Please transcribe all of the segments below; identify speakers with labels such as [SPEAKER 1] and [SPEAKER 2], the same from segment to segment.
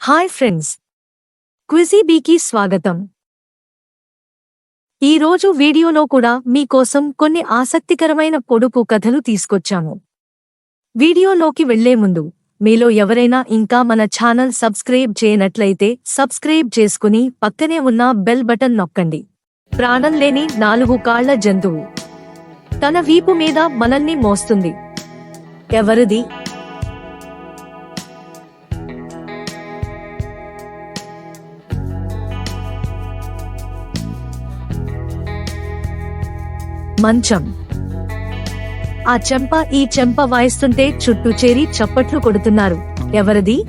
[SPEAKER 1] Hi friends. క్విజీబీకి స్వాగతం. ఈ రోజు వీడియోలో కూడా మీకోసం కొన్ని ఆసక్తికరమైన పొడుపు కథలు తీసుకొచ్చాము. వీడియోలోకి వెళ్ళే ముందు మీలో ఎవరైనా ఇంకా మన ఛానల్ సబ్స్క్రైబ్ చేయనట్లయితే సబ్స్క్రైబ్ చేసుకుని పక్కనే ఉన్న బెల్ బటన్ నొక్కండి. ప్రాణం లేని నాలుగు కాళ్ళ జంతువు. తన వీపు మీద మనల్ని మోస్తుంది. ఎవరిది? మంచం. ఆ చెంప ఈ చెంప వాయిస్తుంటే చుట్టూ చేరి చప్పట్లు కొడుతున్నారు. ఎవరిది?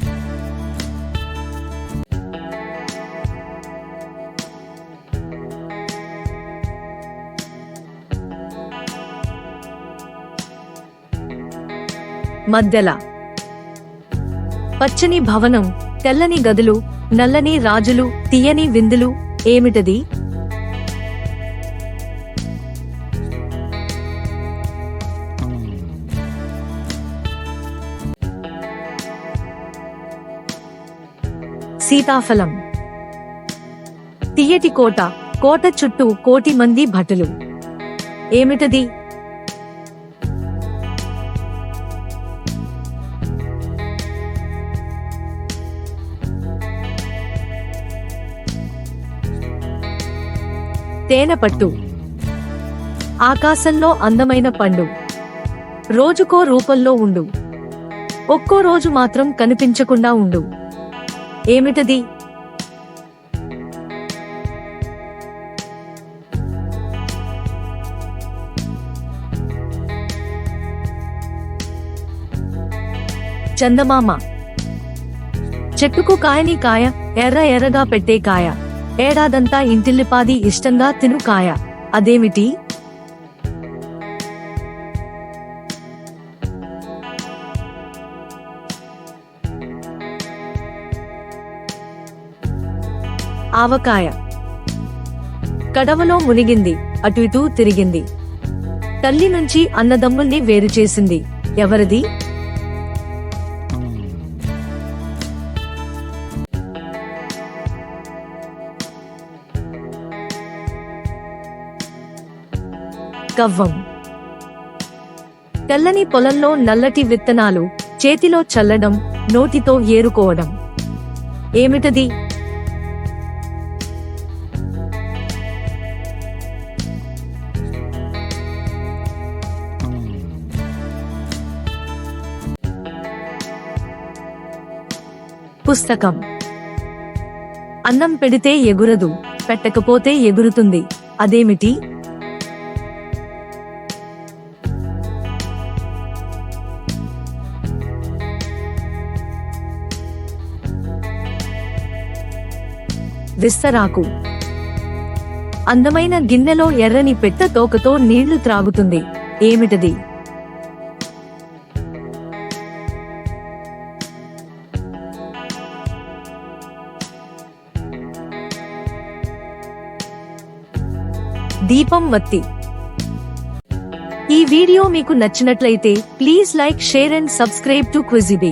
[SPEAKER 1] మధ్యల. పచ్చని భవనం తెల్లని గదులు నల్లని రాజులు తీయని విందులు ఏమిటది? సీతాఫలం. తియ్యటి కోట కోట చుట్టూ కోటి మంది భటులు. ఏమిటది? తేనెపట్టు ఆకాశంలో అందమైన పండు. రోజుకో రూపంలో ఉండు. ఒక్కో రోజు మాత్రం కనిపించకుండా ఉండు. ఏమిటది? చందమామ. చెట్టుకు కాయని కాయ ఎర్ర ఎర్రగా పెట్టే కాయ. ఏడాదంతా ఇంటిల్లిపాది ఇష్టంగా తిను కాయ. అదేమిటి? ఆవకాయ. కడవలో మునిగింది. అటు ఇటూ తిరిగింది. తల్లి నుంచి అన్నదమ్ముల్ని వేరు చేసింది. ఎవరిది? కవ్వం. తెల్లని పొలంలో నల్లటి విత్తనాలు చేతిలో చల్లడం నోటితో ఏరుకోవడం. ఏమిటది? పుస్తకం. అన్నం పెడితే ఎగురదు పెట్టకపోతే ఎగురుతుంది. అదేమిటి? విస్తరాకు. అందమైన గిన్నెలో ఎర్రని పెట్ట తోకతో నీళ్ళు త్రాగుతుంది. ఏమిటది? దీపం వత్తి. ఈ వీడియో మీకు నచ్చినట్లయితే please like share and subscribe to quizibee.